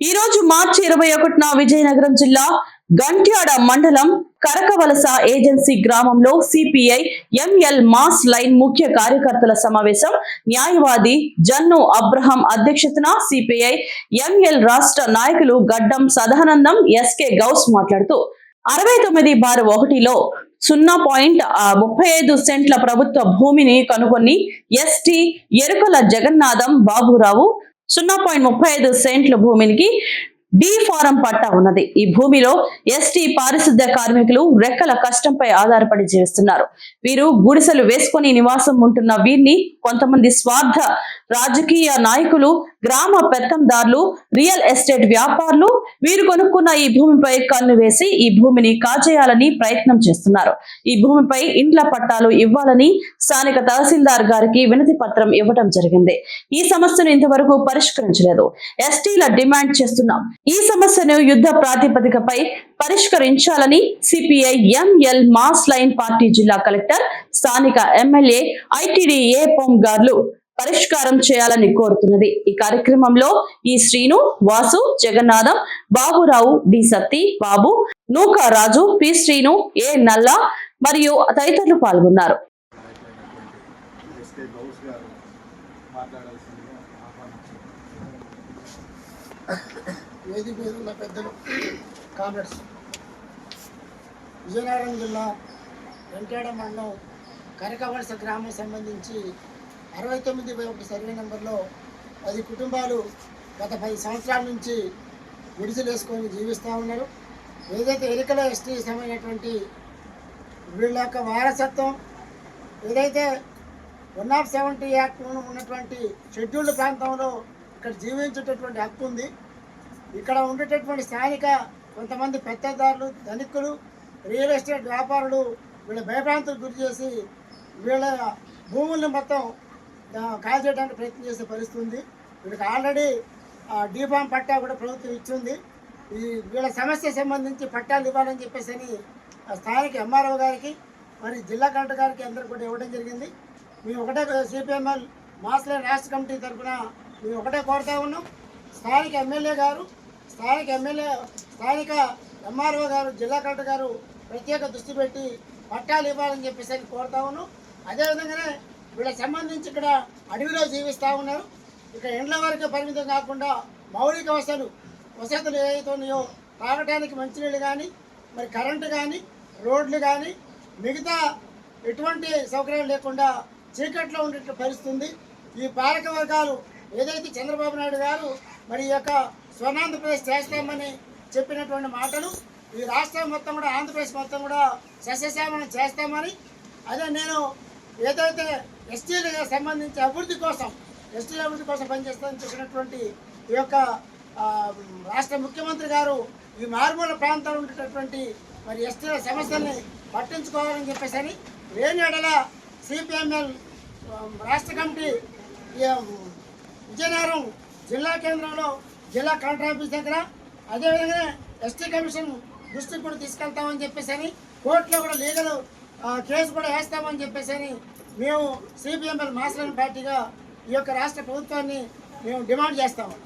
ఈ రోజు మార్చి ఇరవై ఒకటిన విజయనగరం జిల్లా గంట్యాడ మండలం కరకవలస ఏజెన్సీ గ్రామంలో సిపిఐ ఎంఎల్ మాస్ లైన్ ముఖ్య కార్యకర్తల సమావేశం. న్యాయవాది జన్ను అబ్రహం అధ్యక్షతన సిపిఐ ఎంఎల్ రాష్ట్ర నాయకులు గడ్డం సదానందం ఎస్కే గౌస్ మాట్లాడుతూ అరవై తొమ్మిది బార్ ఒకటిలో సున్నా పాయింట్ ముప్పై ఐదు సెంట్ల ప్రభుత్వ భూమిని కనుగొని ఎస్టీ ఎరుకల జగన్నాథం బాబురావు సున్నా పాయింట్ ముప్పై ఐదు సెంట్ల భూమికి డి ఫారం పట్టా ఉన్నది. ఈ భూమిలో ఎస్టీ పారిశుద్ధ్య కార్మికులు రెక్కల కష్టంపై ఆధారపడి జీవిస్తున్నారు. వీరు గుడిసెలు వేసుకొని నివాసం ఉంటున్న వీరిని కొంతమంది స్వార్థ రాజకీయ నాయకులు గ్రామ పెత్తందారులు రియల్ ఎస్టేట్ వ్యాపారులు వీరు కొనుక్కున్న ఈ భూమిపై కన్ను వేసి ఈ భూమిని కాజేయాలని ప్రయత్నం చేస్తున్నారు. ఈ భూమిపై ఇండ్ల పట్టాలు ఇవ్వాలని స్థానిక తహసీల్దార్ గారికి వినతి పత్రం ఇవ్వడం జరిగింది. ఈ సమస్యను ఇంతవరకు పరిష్కరించలేదు. ఎస్టీల డిమాండ్ చేస్తున్నాం. ఈ సమస్యను యుద్ధ ప్రాతిపదికపై పరిష్కరించాలని CPI ML mass line party జిల్లా కలెక్టర్ స్థానిక ఎమ్మెల్యే ఐటీడీఏ గారు పరిష్కారం చేయాలని కోరుతున్నది. ఈ కార్యక్రమంలో E Srinu Vasu Jagannatham Baburao D Satti Babu Nooka Raju P Srinu A Nalla మరియు తదితరులు పాల్గొన్నారు. ఎస్కే మీద ఉన్న పెద్దలు. కామ్రేడ్స్ విజయనగరం జిల్లా వెంకట మండలం కనకవలస గ్రామం సంబంధించి అరవై తొమ్మిది బై ఒకటి సర్వే నెంబర్లో పది కుటుంబాలు గత పది సంవత్సరాల నుంచి గుడిసెలేసుకొని జీవిస్తూ ఉన్నారు. ఏదైతే ఎరికల ఎస్టీ సమైనటువంటి వీళ్ళ యొక్క వారసత్వం ఏదైతే వన్ ఆఫ్ సెవెంటీ యాక్ట్ ఉన్నటువంటి షెడ్యూల్డ్ ప్రాంతంలో ఇక్కడ జీవించేటటువంటి హక్కు ఉంది. ఇక్కడ ఉండేటటువంటి స్థానిక కొంతమంది పెద్దదారులు ధనికులు రియల్ ఎస్టేట్ వ్యాపారులు వీళ్ళ భయభ్రాంతులకు గురి చేసి వీళ్ళ భూముల్ని మొత్తం కాల్చేయడానికి ప్రయత్నం చేసే పరిస్థితి ఉంది. వీళ్ళకి ఆల్రెడీ డిఫామ్ పట్టా కూడా ప్రభుత్వం ఇచ్చింది. ఈ వీళ్ళ సమస్య సంబంధించి పట్టాలు ఇవ్వాలని చెప్పేసి అని ఆ స్థానిక ఎంఆర్ఓ గారికి మరి జిల్లా కలెక్టర్ గారికి అందరూ కూడా ఇవ్వడం జరిగింది. మేము ఒకటే సిపిఎంఎల్ మాస్లే రాష్ట్ర కమిటీ తరఫున మేము ఒకటే కోరుతా ఉన్నాం. స్థానిక ఎమ్మెల్యే గారు స్థానిక ఎమ్మెల్యే స్థానిక ఎంఆర్ఓ గారు జిల్లా కలెక్టర్ గారు ప్రత్యేక దృష్టి పెట్టి పట్టాలు ఇవ్వాలని చెప్పేసి అని కోరుతా ఉన్నాం. అదేవిధంగానే వీళ్ళకి సంబంధించి ఇక్కడ అడవిలో జీవిస్తూ ఉన్నారు. ఇక్కడ ఇండ్ల వరకే పరిమితం కాకుండా మౌలిక వసతులు వసతులు ఏవైతే ఉన్నాయో తాగడానికి మంచినీళ్ళు కానీ మరి కరెంటు కానీ రోడ్లు కానీ మిగతా ఎటువంటి సౌకర్యం లేకుండా చీకట్లో ఉండే పరిస్థితుంది. ఈ పాలక వర్గాలు ఏదైతే చంద్రబాబు నాయుడు గారు మరి ఈ యొక్క స్వర్ణాంధ్రప్రదేశ్ చేస్తామని చెప్పినటువంటి మాటలు ఈ రాష్ట్రం మొత్తం కూడా ఆంధ్రప్రదేశ్ మొత్తం కూడా సస్యశ్యామలం చేస్తామని అదే నేను ఏదైతే ఎస్టీలకు సంబంధించి అభివృద్ధి కోసం ఎస్టీల అభివృద్ధి కోసం పనిచేస్తానని చెప్పినటువంటి ఈ యొక్క రాష్ట్ర ముఖ్యమంత్రి గారు ఈ మారుమూల ప్రాంతాల్లో ఉండేటటువంటి మరి ఎస్టీల సమస్యల్ని పట్టించుకోవాలని చెప్పేసి అని లేని ఎడల సిపిఎంఎల్ రాష్ట్ర కమిటీ విజయనగరం జిల్లా కేంద్రంలో జిల్లా కలెక్టర్ ఆఫీస్ దగ్గర అదేవిధంగా ఎస్టీ కమిషన్ దృష్టికి కూడా తీసుకెళ్తామని చెప్పేసి కోర్టులో కూడా లీగల్ కేసు కూడా వేస్తామని చెప్పేసి మేము సిపిఎంఎల్ మాస్టర్ పార్టీగా ఈ యొక్క రాష్ట్ర ప్రభుత్వాన్ని మేము డిమాండ్ చేస్తాము